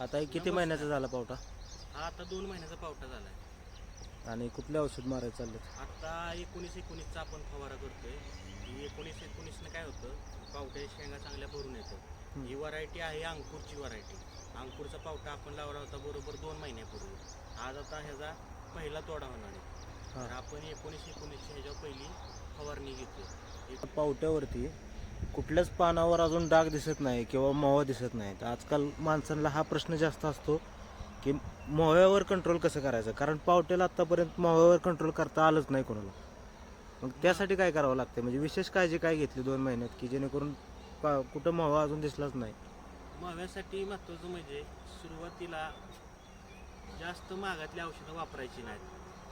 आता हे किती महिन्याचा झाला पावटा? हा आता दोन महिन्याचा पावटा झालाय. आणि कुठले औषध मारायला चालले आता एकोणीस एकोणीसचा आपण फवारा करतोय. ही एकोणीस एकोणीसनं काय होतं पावट्याच्या शेंगा चांगल्या भरून येतं ही व्हरायटी आहे अंकुरची व्हरायटी अंकुरचा पावटा आपण लावला होता बरोबर दोन महिन्यापूर्वी. आज आता ह्याचा पहिला तोडा होणार आहे. तर आपण एकोणीस एकोणीसची ह्याच्यावर पहिली फवारणी एक पावट्यावरती कुठल्याच पानावर अजून डाग दिसत नाही किंवा मोहवा दिसत नाही. तर आजकाल माणसांना हा प्रश्न जास्त असतो की मोहव्यावर कंट्रोल कसं करायचं? कारण पावट्याला आतापर्यंत मोहव्यावर कंट्रोल करता आलंच नाही कोणाला. मग त्यासाठी काय करावं लागतं म्हणजे विशेष काळजी काय घेतली दोन महिन्यात की जेणेकरून पा कुठं मोहवा अजून दिसलाच नाही? माव्यासाठी महत्वाचं म्हणजे सुरुवातीला जास्त महागातली औषधं वापरायची नाहीत.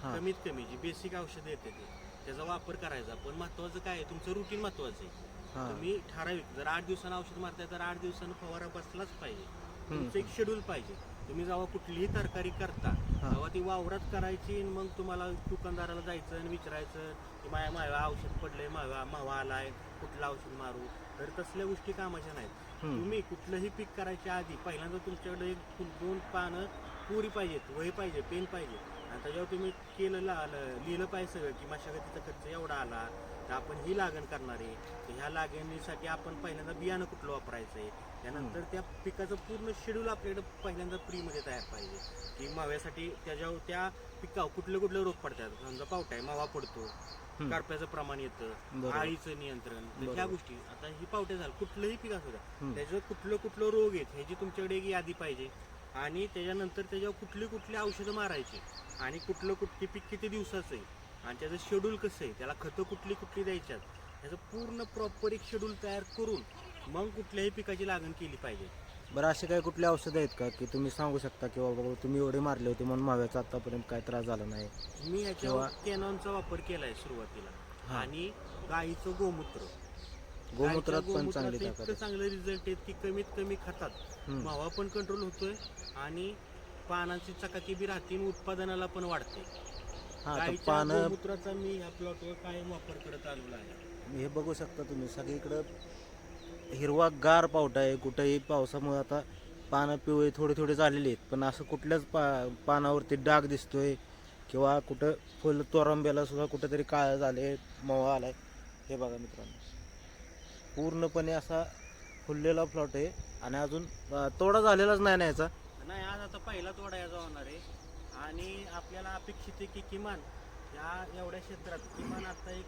हां. कमीत कमी जी बेसिक औषधं येते ते त्याचा वापर करायचा. पण महत्वाचं काय आहे? तुमचं रुटीन महत्वाचं आहे. तुम्ही ठराविक जर आठ दिवसानं औषध मारताय तर आठ दिवसानं फवारा बसलाच पाहिजे. तुमचं एक शेड्यूल पाहिजे. तुम्ही जेव्हा कुठलीही तरकारी करता. तेव्हा ती वावरात करायची आणि मग तुम्हाला दुकानदाराला जायचं आणि विचारायचं की माझ्या मावा औषध पडलंय मावा मावा आलाय कुठलं औषध मारू? तर तसल्या गोष्टी कामाच्या नाहीत. तुम्ही कुठलंही पीक करायच्या आधी पहिल्यांदा तुमच्याकडे एक दोन पानं पुरी पाहिजेत वही पाहिजे पेन पाहिजे. आणि त्याच्यावर तुम्ही केलं लिहिलं पाहिजे सगळं की मशागतीचा खर्च एवढा आला तर आपण ही लागण करणार आहे. तर ह्या लागणीसाठी आपण पहिल्यांदा बियाणं कुठलं वापरायचं आहे? त्यानंतर त्या पिकाचं पूर्ण शेड्यूल आपल्याकडे पहिल्यांदा प्रीमध्ये तयार पाहिजे. की माव्यासाठी त्याच्यावर त्या पिकावर कुठले कुठले रोग पडतात. समजा पावटा आहे मावा पडतो. करप्याचं प्रमाण येतं. आळीचं नियंत्रण. तर ह्या. गोष्टी. आता ही पावटे झालं कुठलंही पीक असू द्या हम्म. त्याचं कुठलं कुठलं रोग आहेत ह्याची तुमच्याकडे एक यादी पाहिजे. आणि त्याच्यानंतर त्याच्यावर कुठली कुठली औषधं मारायची. आणि कुठलं कुठली पीक किती दिवसाचं आहे. आणि त्याचं शेड्यूल कसं आहे? त्याला खतं कुठली कुठली द्यायच्यात? ह्याचं पूर्ण प्रॉपर एक शेड्यूल तयार करून मग कुठल्याही पिकाची लागण केली पाहिजे. बरं असे काही कुठले औषधं आहेत का? की तुम्ही सांगू शकता की बाबा तुम्ही एवढे मारले होते म्हणून माव्याचा आतापर्यंत काय त्रास झाला नाही? मी याच्यावर कॅनॉनचा वापर केलाय सुरुवातीला. हा. आणि गाईचं गोमूत्र. गोमूत्रात पण चांगली इतकं आहे. चांगले रिझल्ट आहेत की कमीत कमी खतात. मावा पण कंट्रोल होतोय आणि पानाची चकाकी बी राहते उत्पादनाला पण वाढते. हा तर गाईच्या पानं गोमूत्राचा मी ह्या प्लॉटवर कायम वापर करत आलेला आहे. हे बघू शकता तुम्ही सगळीकडं हिरवा गार पावटा आहे. कुठेही पावसामुळे आता पानं पिवळे थोडे थोडे झालेले आहेत. पण असं कुठल्याच पा पानावरती डाग दिसतोय किंवा कुठं फुल तोरंब्याला सुद्धा कुठेतरी काळं झाले मवा आलाय. हे बघा मित्रांनो. पूर्णपणे असा फुललेला प्लॉट आहे. आणि अजून अं, तोडा झालेलाच नाही ना याचा? नाही आज आता पहिला तोडा याचा होणार आहे. आणि आपल्याला अपेक्षित आहे की किमान या एवढ्या क्षेत्रात किमान आता एक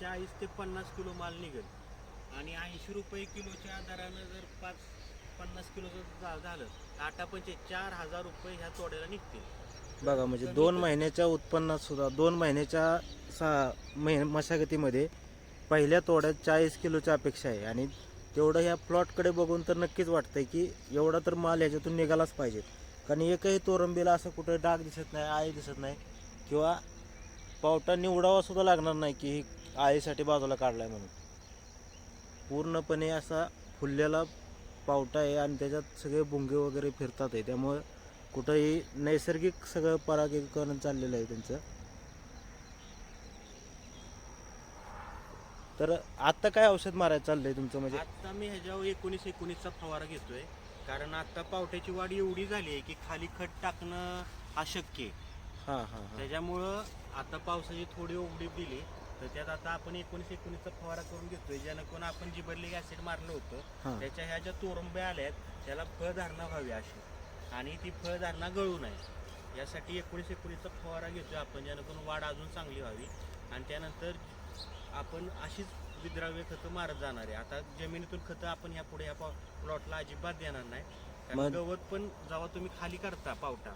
चाळीस ते पन्नास किलो माल निघेल. आणि ऐंशी रुपये किलोच्या दरानं जर पाच पन्नास किलो जर झालं तर आटा पंचे चार हजार रुपये ह्या तोड्याला निघतील. बघा म्हणजे दोन महिन्याच्या उत्पन्नात सुद्धा दोन महिन्याच्या सहा महिन मशागतीमध्ये पहिल्या तोड्यात चाळीस किलोची अपेक्षा आहे. आणि तेवढं ह्या प्लॉटकडे बघून तर नक्कीच वाटतंय की एवढा तर माल ह्याच्यातून निघालाच पाहिजे. कारण एकही तोरंबीला असं कुठं डाग दिसत नाही आळी दिसत नाही किंवा पावटा निवडावा सुद्धा लागणार नाही की ही आळीसाठी बाजूला काढला आहे म्हणून. पूर्णपणे असा फुललेला पावटा आहे आणि त्याच्यात सगळे भुंगे वगैरे फिरतात आहे. त्यामुळे कुठंही नैसर्गिक सगळं परागीकरण चाललेलं आहे त्यांचं. तर आता काय औषध मारायचं चाललंय तुमचं? म्हणजे आता मी ह्याच्यावर एकोणीस एकोणीसचा फवारा घेतोय. कारण आता पावट्याची वाढ एवढी झाली आहे की खाली खत टाकणं अशक्य आहे. हां हां हां. त्याच्यामुळं आता पावसाची थोडी उघडीप दिली. तर त्यात आता आपण एकोणीस एकोणीसचा फवारा करून घेतोय. जेणेकरून आपण जिबरलिक ऍसिड मारलं होतं त्याच्या ह्या ज्या तोरंब्या आल्यात त्याला फळधारणा व्हावी अशी. आणि ती फळधारणा गळू नये. यासाठी एकोणीस एकोणीसचा फवारा घेतोय आपण. जेणेकरून वाढ अजून चांगली व्हावी. आणि त्यानंतर आपण अशीच विद्राव्य खतं मारत जाणार आहे. आता जमिनीतून खतं आपण ह्या पुढे या प्लॉटला अजिबात देणार नाही. कारण मग- गवत पण जेव्हा तुम्ही खाली करता पावटा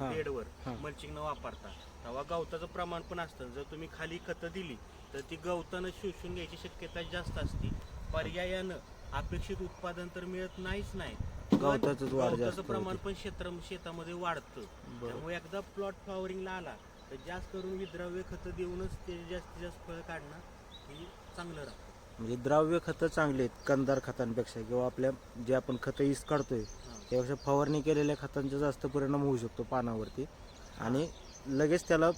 हां. बेडवर हां. मल्चिंग न वापरता तेव्हा गवताचं प्रमाण पण असतं. जर तुम्ही खाली खतं दिली तर ती गवतानं शोषून घ्यायची शक्यता जास्त असते. पर्यायानं अपेक्षित उत्पादन तर मिळत नाहीच नाही. पण गवताचंच वाढ जास्त गवताचं प्रमाण. पण क्षेत्र शेतामध्ये वाढतं. त्यामुळे एकदा प्लॉट फ्लॉवरिंगला आला तर जास्त करून विद्राव्य खतं देऊनच ते जास्तीत जास्त फळ काढणं हे चांगलं राहतं. म्हणजे द्राव्य खतं चांगली आहेत कंदार खतांपेक्षा किंवा आपल्या जे आपण खतं ईस काढतोय. त्यापेक्षा फवारणी केलेल्या खतांचा जास्त परिणाम होऊ शकतो पानावरती आणि लगेच त्याला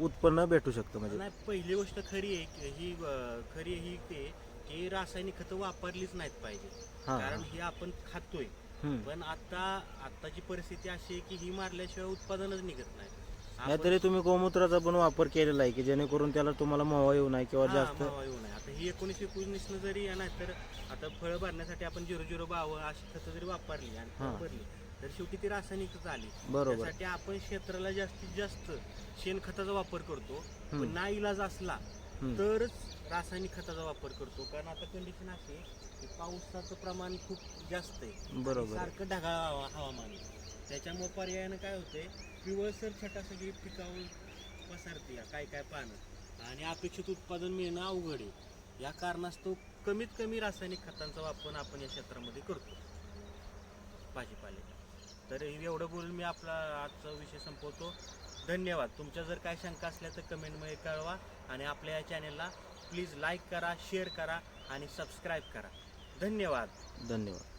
उत्पन्न भेटू शकतं म्हणजे. नाही पहिली गोष्ट खरी आहे की ही अं, खरी ही ते की रासायनिक खतं वापरलीच नाहीत पाहिजे. हां. कारण हे आपण खातोय. हम्म. पण आता आताची परिस्थिती अशी आहे की ही मारल्याशिवाय उत्पादनच निघत नाही. नाहीतरी तुम्ही गोमूत्राचा पण वापर केलेला आहे की जेणेकरून त्याला तुम्हाला मोवा येऊ नये किंवा जास्त मावा येऊ नये आता ही एकोणीस एकोणीसनं जरी नाही तर आता फळं भरण्यासाठी आपण झिरो झिरो बावं अशी खतं जरी वापरली आणि हा. भरली तर शेवटी ती रासायनिकच आली बरोबर त्यासाठी आपण क्षेत्राला जास्तीत जास्त शेणखताचा वापर करतो पण हम्म. ना इलाज असला हम्म. तरच रासायनिक खताचा वापर करतो कारण आता कंडिशन अशी आहे की पावसाचं प्रमाण खूप जास्त आहे बरोबर आहे. सारखं ढगाळ हवा- हवामान आहे त्याच्यामुळे पर्यायानं काय होते पिवळसर छटा सगळी पिकावर पसरते या काय काय पानं. आणि अपेक्षित उत्पादन मिळणं अवघड आहे. या कारणास्तव कमीत कमी रासायनिक खतांचा वापर आपण या क्षेत्रामध्ये करतो. भाजीपाले. तर एवढं बोलून मी आपला आजचा विषय संपवतो. धन्यवाद. तुमच्या जर काय शंका असल्या तर कमेंटमध्ये कळवा आणि आपल्या या चॅनेलला प्लीज लाईक करा शेअर करा आणि सबस्क्राईब करा. धन्यवाद. धन्यवाद.